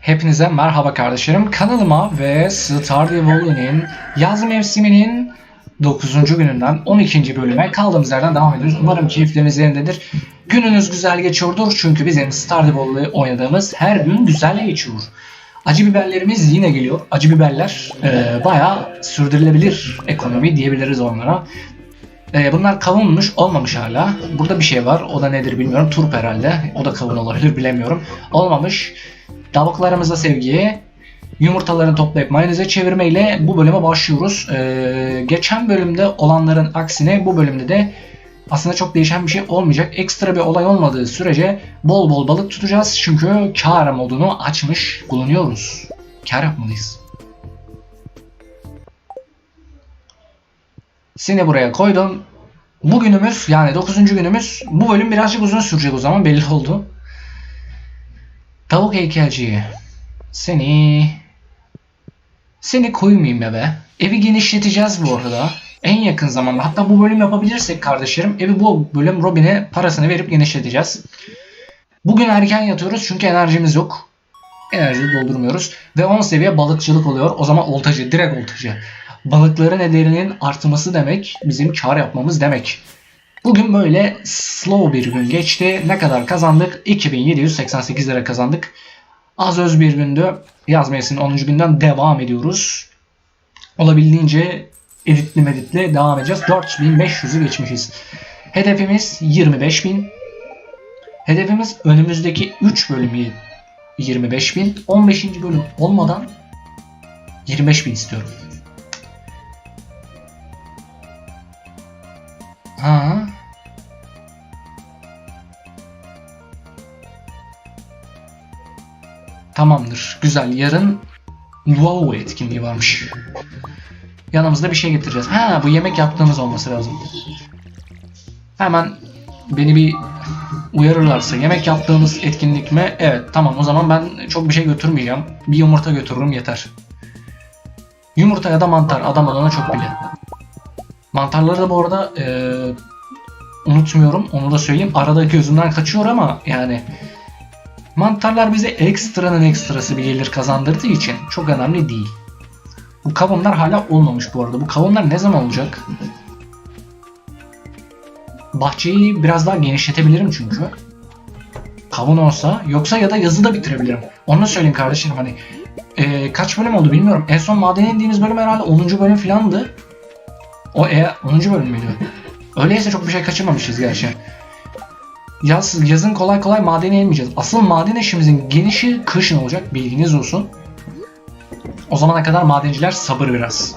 Hepinize merhaba kardeşlerim. Kanalıma ve Stardew Valley'nin yaz mevsiminin 9. gününden 12. bölüme kaldığımız yerden devam ediyoruz. Umarım keyifleriniz yerindedir. Gününüz güzel geçiyordur çünkü bizim Stardew Valley oynadığımız her gün güzel geçiyor. Acı biberlerimiz yine geliyor. Acı biberler e, bayağı sürdürülebilir ekonomi diyebiliriz onlara. E, bunlar kavunmuş olmamış hala. Burada bir şey var. O da nedir bilmiyorum. Turp herhalde. O da kavun olabilir bilemiyorum. Olmamış. Tavuklarımıza sevgiye yumurtalarını toplayıp mayoneze çevirmeyle bu bölüme başlıyoruz. Ee, geçen bölümde olanların aksine bu bölümde de aslında çok değişen bir şey olmayacak. Ekstra bir olay olmadığı sürece bol bol balık tutacağız. Çünkü kar modunu açmış bulunuyoruz. Kar yapmalıyız. Seni buraya koydum. Bugünümüz yani 9. günümüz bu bölüm birazcık uzun sürecek o zaman belli oldu. Tavuk heykelciyi. Seni... Seni koymayayım eve. Evi genişleteceğiz bu arada. En yakın zamanda. Hatta bu bölüm yapabilirsek kardeşlerim. Evi bu bölüm Robin'e parasını verip genişleteceğiz. Bugün erken yatıyoruz çünkü enerjimiz yok. Enerjiyi doldurmuyoruz. Ve 10 seviye balıkçılık oluyor. O zaman oltacı, direkt oltacı. Balıkların ederinin artması demek bizim kar yapmamız demek. Bugün böyle slow bir gün geçti. Ne kadar kazandık? 2788 lira kazandık. Az öz bir gündü. Yaz mevsiminin 10. günden devam ediyoruz. Olabildiğince editli meditli devam edeceğiz. 4500'ü geçmişiz. Hedefimiz 25000. Hedefimiz önümüzdeki 3 bölümü 25000. 15. bölüm olmadan 25000 istiyorum. Ha. Tamamdır. Güzel. Yarın Wow etkinliği varmış. Yanımızda bir şey getireceğiz. Ha bu yemek yaptığımız olması lazım. Hemen beni bir uyarırlarsa yemek yaptığımız etkinlik mi? Evet tamam o zaman ben çok bir şey götürmeyeceğim. Bir yumurta götürürüm yeter. Yumurta ya da mantar adam olana çok bile. Mantarları da bu arada eee, unutmuyorum onu da söyleyeyim. Arada gözümden kaçıyor ama yani mantarlar bize ekstranın ekstrası bir gelir kazandırdığı için çok önemli değil. Bu kavunlar hala olmamış bu arada. Bu kavunlar ne zaman olacak? Bahçeyi biraz daha genişletebilirim çünkü. Kavun olsa yoksa ya da yazı da bitirebilirim. Onu söyleyeyim kardeşim hani eee, kaç bölüm oldu bilmiyorum. En son madene indiğimiz bölüm herhalde 10. bölüm filandı. O e 10. bölüm müydü? Öyleyse çok bir şey kaçırmamışız gerçi. Yaz, yazın kolay kolay madene inmeyeceğiz. Asıl maden işimizin genişi kışın olacak bilginiz olsun. O zamana kadar madenciler sabır biraz.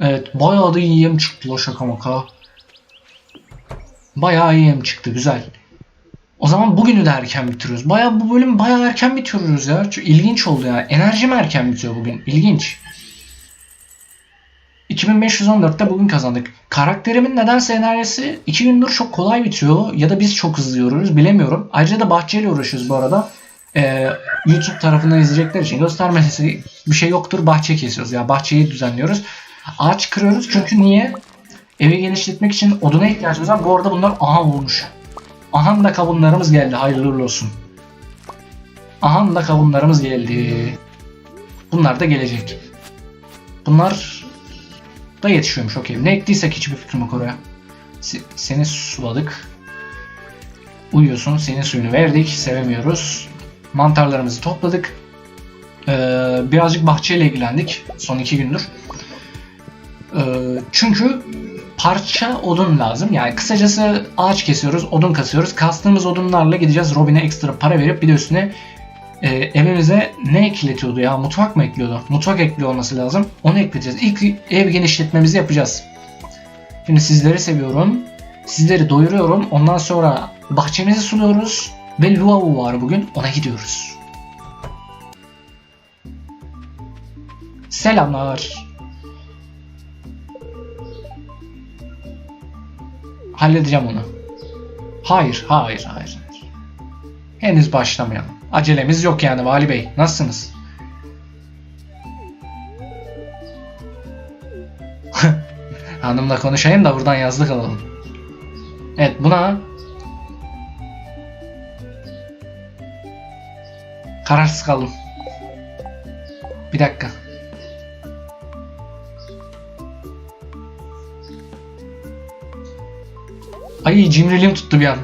Evet bayağı da iyi yem çıktı la şaka maka. Bayağı iyi yem çıktı güzel. O zaman bugünü de erken bitiriyoruz. Bayağı bu bölüm bayağı erken bitiriyoruz ya. Çok ilginç oldu ya. Enerjim erken bitiyor bugün. İlginç. 2514'te bugün kazandık. Karakterimin nedense enerjisi 2 gündür çok kolay bitiyor ya da biz çok hızlı yoruyoruz bilemiyorum. Ayrıca da bahçeyle uğraşıyoruz bu arada. Ee, YouTube tarafından izleyecekler için göstermesi bir şey yoktur. Bahçe kesiyoruz ya bahçeyi düzenliyoruz. Ağaç kırıyoruz çünkü niye? Evi genişletmek için oduna ihtiyacımız var. Bu arada bunlar aha olmuş. Aha da kavunlarımız geldi. Hayırlı olsun. Aha da kavunlarımız geldi. Bunlar da gelecek. Bunlar da yetişiyormuş okey. Ne ektiysek hiçbir fikrim yok oraya. Se- Seni suladık. Uyuyorsun. Senin suyunu verdik. Sevemiyoruz. Mantarlarımızı topladık. Ee, birazcık bahçeyle ilgilendik. Son iki gündür. Ee, çünkü parça odun lazım. Yani kısacası ağaç kesiyoruz, odun kasıyoruz. Kastığımız odunlarla gideceğiz Robin'e ekstra para verip bir de üstüne e, evimize ne ekletiyordu ya? Mutfak mı ekliyordu? Mutfak ekliyor olması lazım. Onu ekleyeceğiz. İlk ev genişletmemizi yapacağız. Şimdi sizleri seviyorum. Sizleri doyuruyorum. Ondan sonra bahçemizi suluyoruz. Ve Luau var bugün. Ona gidiyoruz. Selamlar. Halledeceğim onu. Hayır, hayır, hayır. Henüz başlamayalım. Acelemiz yok yani Vali Bey. Nasılsınız? Hanımla konuşayım da buradan yazlık alalım. Evet buna Kararsız kaldım. Bir dakika. Ay cimriliğim tuttu bir an.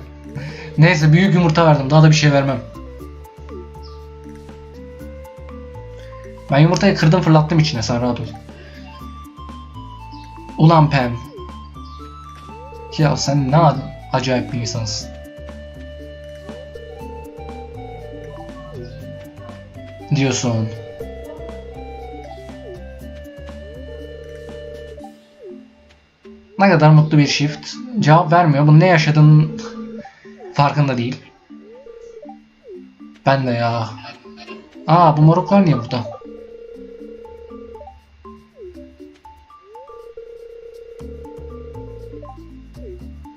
Neyse büyük yumurta verdim. Daha da bir şey vermem. Ben yumurtayı kırdım fırlattım içine sen rahat ol. Ulan Pem. Ya sen ne acayip bir insansın. Diyorsun. Ne kadar mutlu bir shift. Cevap vermiyor. Bu ne yaşadığının farkında değil. Ben de ya. Aa bu moruklar niye burada?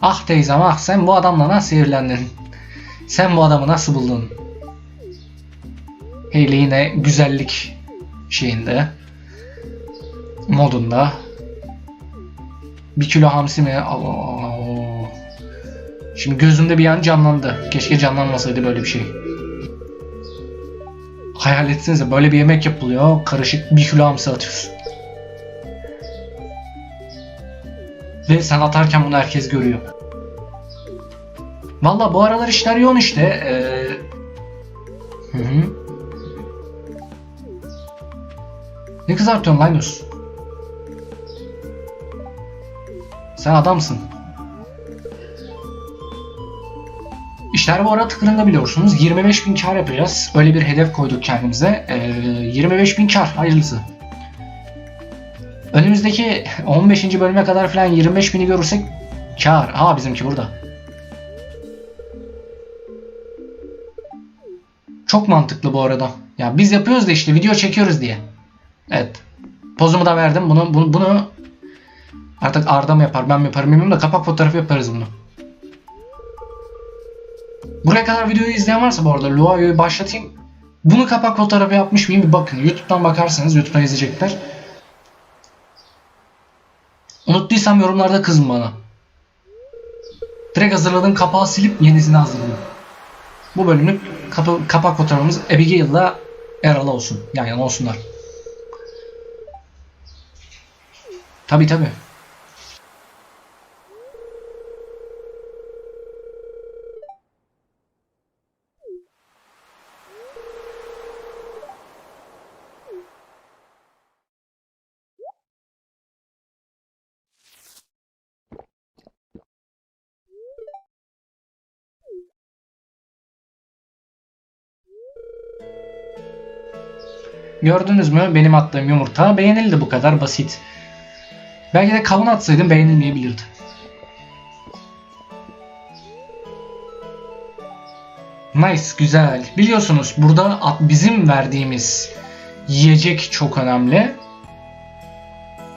Ah teyzem ah sen bu adamla nasıl evlendin? Sen bu adamı nasıl buldun? Hayley yine güzellik şeyinde modunda bir kilo hamsi mi? Allah. Şimdi gözümde bir an canlandı. Keşke canlanmasaydı böyle bir şey. Hayal etsenize böyle bir yemek yapılıyor. Karışık bir kilo hamsi atıyorsun. Ve sen atarken bunu herkes görüyor. Valla bu aralar işler yoğun işte. Ee... Hı hı. Ne kızartıyorsun Linus? Sen adamsın. İşler bu ara tıkırında biliyorsunuz. 25 bin kar yapacağız. Öyle bir hedef koyduk kendimize. Ee, 25 bin kar. Hayırlısı. Önümüzdeki 15. bölüme kadar falan 25 bini görürsek kar. Aa bizimki burada. Çok mantıklı bu arada. Ya biz yapıyoruz da işte video çekiyoruz diye. Evet. Pozumu da verdim. Bunu bunu, bunu artık Arda mı yapar ben mi yaparım bilmiyorum da kapak fotoğrafı yaparız bunu. Buraya kadar videoyu izleyen varsa bu arada Luayo'yu başlatayım. Bunu kapak fotoğrafı yapmış mıyım bir bakın. YouTube'dan bakarsanız YouTube'dan izleyecekler. Unuttuysam yorumlarda kızın bana. Direkt hazırladığım kapağı silip yenisini hazırladım. Bu bölümlük kapa- kapak fotoğrafımız Abigail'la Erol olsun. Yan yana olsunlar. Tabi tabi. Gördünüz mü benim attığım yumurta beğenildi bu kadar basit. Belki de kavun atsaydım beğenilmeyebilirdi. Nice, güzel. Biliyorsunuz burada bizim verdiğimiz yiyecek çok önemli.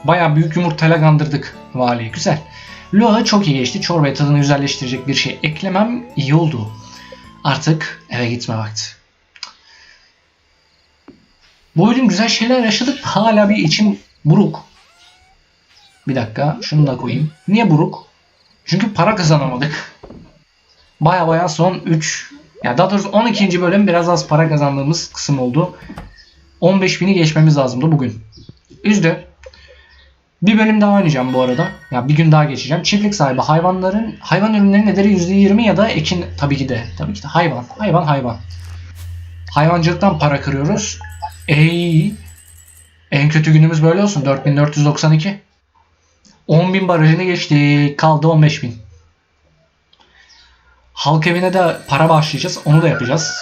Baya büyük yumurtayla kandırdık valiyi. Güzel. Lua çok iyi geçti. Çorbaya tadını güzelleştirecek bir şey eklemem iyi oldu. Artık eve gitme vakti. Bu bölüm güzel şeyler yaşadık. Hala bir içim buruk. Bir dakika şunu da koyayım. Niye buruk? Çünkü para kazanamadık. Baya baya son 3 ya daha doğrusu 12. bölüm biraz az para kazandığımız kısım oldu. 15.000'i geçmemiz lazımdı bugün. Üzdü. Bir bölüm daha oynayacağım bu arada. Ya bir gün daha geçeceğim. Çiftlik sahibi hayvanların hayvan ürünlerinin ederi %20 ya da ekin tabii ki de tabii ki de hayvan. Hayvan hayvan. Hayvancılıktan para kırıyoruz. Ey en kötü günümüz böyle olsun. 4492. 10.000 barajını geçtik. Kaldı 15.000. Halk evine de para başlayacağız. Onu da yapacağız.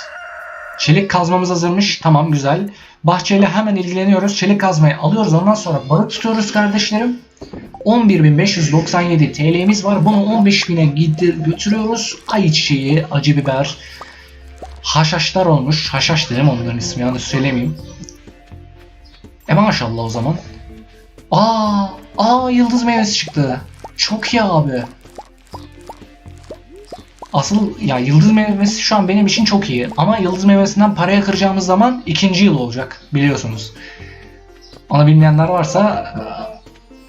Çelik kazmamız hazırmış. Tamam güzel. Bahçeyle hemen ilgileniyoruz. Çelik kazmayı alıyoruz. Ondan sonra balık tutuyoruz kardeşlerim. 11.597 TL'miz var. Bunu 15.000'e gidir götürüyoruz. Ayçiçeği, acı biber, haşhaşlar olmuş. Haşhaş dedim onların ismi yanlış söylemeyeyim. E maşallah o zaman. Aa, aa yıldız meyvesi çıktı. Çok iyi abi. Asıl ya yıldız meyvesi şu an benim için çok iyi. Ama yıldız meyvesinden paraya kıracağımız zaman ikinci yıl olacak biliyorsunuz. Onu bilmeyenler varsa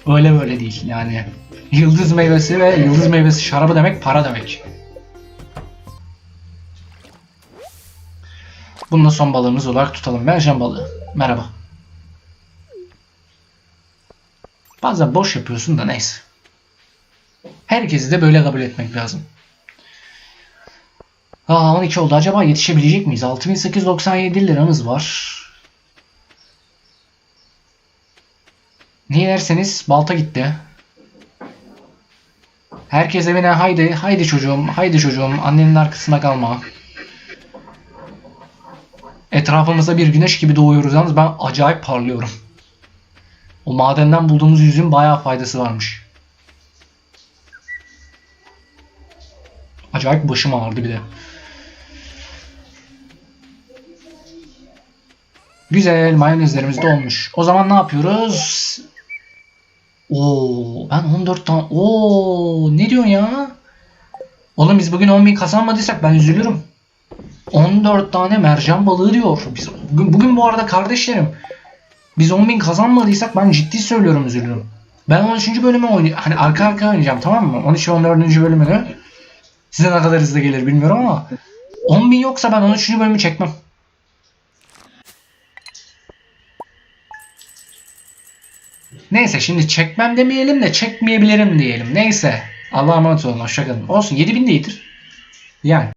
öyle böyle değil yani. Yıldız meyvesi ve yıldız meyvesi şarabı demek para demek. Bunu da son balığımız olarak tutalım. Mercan balığı. Merhaba. Bazen boş yapıyorsun da neyse. Herkesi de böyle kabul etmek lazım. Aa 12 oldu. Acaba yetişebilecek miyiz? 6897 liramız var. Niye derseniz balta gitti. Herkes evine haydi, haydi çocuğum, haydi çocuğum, annenin arkasında kalma. Etrafımızda bir güneş gibi doğuyoruz yalnız ben acayip parlıyorum. O madenden bulduğumuz yüzün bayağı faydası varmış. Acayip başım ağrıdı bir de. Güzel mayonezlerimiz de olmuş. O zaman ne yapıyoruz? Oo, ben 14 tane. Oo, ne diyorsun ya? Oğlum biz bugün 10 bin kazanmadıysak ben üzülürüm. 14 tane mercan balığı diyor. Biz bugün, bugün bu arada kardeşlerim biz 10 bin kazanmadıysak ben ciddi söylüyorum üzülürüm. Ben 13. bölümü oynayacağım. Hani arka arka oynayacağım tamam mı? 13 ve 14. bölümünü. Size ne kadar hızlı gelir bilmiyorum ama 10 bin yoksa ben 13. bölümü çekmem. Neyse şimdi çekmem demeyelim de çekmeyebilirim diyelim. Neyse. Allah'a emanet olun. Hoşçakalın. Olsun 7000 de iyidir. Yani.